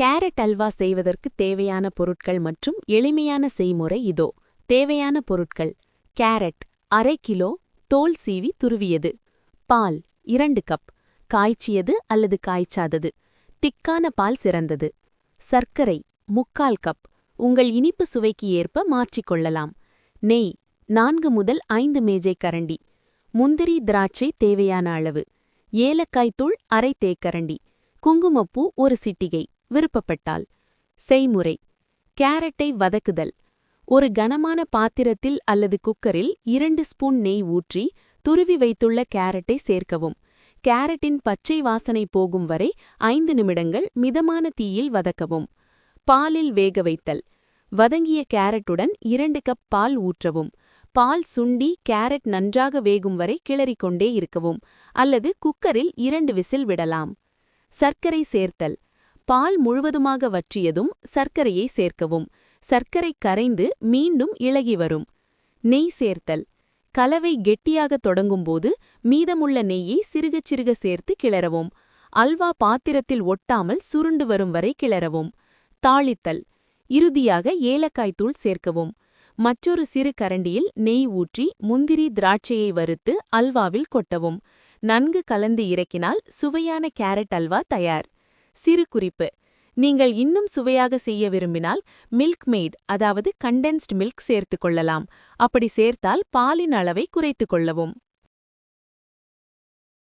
Carrot halwa செய்வதற்கு தேவையான பொருட்கள் மற்றும் எளிமையான செய்முறை இதோ. தேவையான பொருட்கள். கேரட் அரை கிலோ தோல் சீவி துருவியது. பால் இரண்டு கப். காய்ச்சியது அல்லது காய்ச்சாதது. திக்கான பால் சிறந்தது. சர்க்கரை முக்கால் கப். உங்கள் இனிப்பு சுவைக்கு ஏற்ப மாற்றிக்கொள்ளலாம் நெய் நான்கு முதல் ஐந்து மேஜை கரண்டி. முந்திரி திராட்சை தேவையான அளவு. ஏலக்காய் தூள் அரை தேக்கரண்டி. குங்குமப்பூ ஒரு சிட்டிகை. விருப்பப்பட்டால். செய்முறை. கேரட்டை வதக்குதல். ஒரு கனமான பாத்திரத்தில் அல்லது குக்கரில் இரண்டு ஸ்பூன் நெய் ஊற்றி துருவி வைத்துள்ள கேரட்டை சேர்க்கவும். கேரட்டின் பச்சை வாசனை போகும் வரை ஐந்து நிமிடங்கள் மிதமான தீயில் வதக்கவும். பாலில் வேக வைத்தல். வதங்கிய கேரட்டுடன் இரண்டு கப் பால் ஊற்றவும். பால் சுண்டி கேரட் நன்றாக வேகும் வரை கிளறிக்கொண்டே இருக்கவும். அல்லது குக்கரில் இரண்டு விசில் விடலாம். சர்க்கரை சேர்த்தல். பால் முழுவதுமாக வற்றியதும் சர்க்கரையை சேர்க்கவும். சர்க்கரை கரைந்து மீண்டும் இளகி வரும். நெய் சேர்த்தல். கலவை கெட்டியாக தொடங்கும்போது மீதமுள்ள நெய்யை சிறுகச் சிறுக சேர்த்து கிளறவும். அல்வா பாத்திரத்தில் ஒட்டாமல் சுருண்டு வரும் வரை கிளறவும். தாளித்தல். இறுதியாக ஏலக்காய் தூள் சேர்க்கவும். மற்றொரு சிறு கரண்டியில் நெய் ஊற்றி முந்திரி திராட்சையை வறுத்து அல்வாவில் கொட்டவும். நன்கு கலந்து இறக்கினால் சுவையான கேரட் அல்வா தயார். சிறு குறிப்பு. நீங்கள் இன்னும் சுவையாக செய்ய விரும்பினால் மில்க் மெய்ட் அதாவது கண்டென்ஸ்ட் மில்க் சேர்த்துக் கொள்ளலாம். அப்படி சேர்த்தால் பாலின் அளவை குறைத்து கொள்ளவும்.